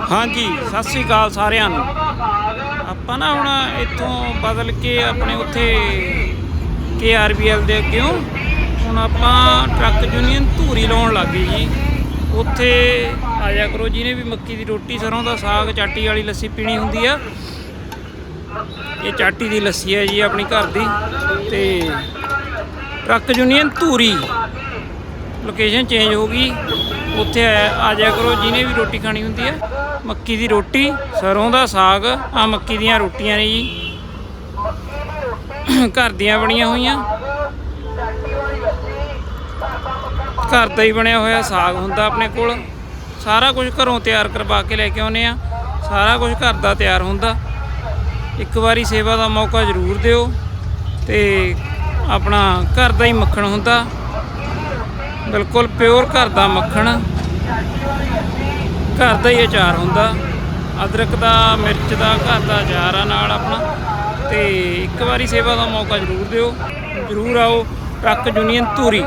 ਹਾਂਜੀ, ਸਤਿ ਸ੍ਰੀ ਅਕਾਲ ਸਾਰਿਆਂ ਨੂੰ। ਆਪਾਂ ਨਾ ਹੁਣ ਇੱਥੋਂ ਬਦਲ ਕੇ ਆਪਣੇ ਉੱਥੇ ਕੇਆਰਬੀਐਲ ਦੇ ਅੱਗੇੋਂ ਹੁਣ ਆਪਾਂ ਟਰੱਕ ਯੂਨੀਅਨ ਧੂਰੀ ਲਾਉਣ ਲੱਗੇ ਜੀ। ਉੱਥੇ ਆਇਆ ਕਰੋ, ਜਿਹਨੇ ਵੀ ਮੱਕੀ ਦੀ ਰੋਟੀ ਸਰੋਂ ਦਾ ਸਾਗ, ਚਾਟੀ ਵਾਲੀ ਲੱਸੀ ਪੀਣੀ ਹੁੰਦੀ ਆ, ਇਹ ਚਾਟੀ ਦੀ ਲੱਸੀ ਹੈ ਜੀ ਆਪਣੀ ਘਰ ਦੀ। ਤੇ truck union Dhuri. Location change ਹੋ ਗਈ। ਉੱਥੇ ਆ ਆ ਜਾਇਆ ਕਰੋ, ਜਿਹਨੇ ਵੀ ਰੋਟੀ ਖਾਣੀ ਹੁੰਦੀ ਹੈ ਮੱਕੀ ਦੀ ਰੋਟੀ, ਸਰੋਂ ਦਾ ਸਾਗ, ਆ ਮੱਕੀ ਦੀਆਂ ਰੋਟੀਆਂ ਨੇ ਜੀ। ਘਰ ਦੀਆਂ ਬਣੀਆਂ ਹੋਈਆਂ। ਘਰ ਦਾ ਹੀ ਬਣਿਆ ਹੋਇਆ ਸਾਗ ਹੁੰਦਾ ਆਪਣੇ ਕੋਲ। ਸਾਰਾ ਕੁਝ ਘਰੋਂ ਤਿਆਰ ਕਰਵਾ ਕੇ ਲੈ ਕੇ ਆਉਨੇ ਆ। ਸਾਰਾ ਕੁਝ ਘਰ ਦਾ ਤਿਆਰ ਹੁੰਦਾ। ਇੱਕ ਵਾਰੀ ਸੇਵਾ ਦਾ ਮੌਕਾ ਜ਼ਰੂਰ ਦਿਓ ਤੇ ਆਪਣਾ ਘਰ ਦਾ ਹੀ ਮੱਖਣ ਹੁੰਦਾ। ਬਿਲਕੁਲ ਪਿਓਰ ਘਰ ਦਾ ਮੱਖਣ। ਘਰ ਦਾ ਹੀ ਅਚਾਰ ਹੁੰਦਾ। ਅਦਰਕ ਦਾ, ਮਿਰਚ ਦਾ, ਘਰ ਦਾ ਅਚਾਰ ਆ ਨਾਲ ਆਪਣਾ। ਤੇ ਇੱਕ ਵਾਰੀ ਸੇਵਾ ਦਾ ਮੌਕਾ ਜ਼ਰੂਰ ਦਿਓ। ਜ਼ਰੂਰ ਆਓ। Truck union Dhuri.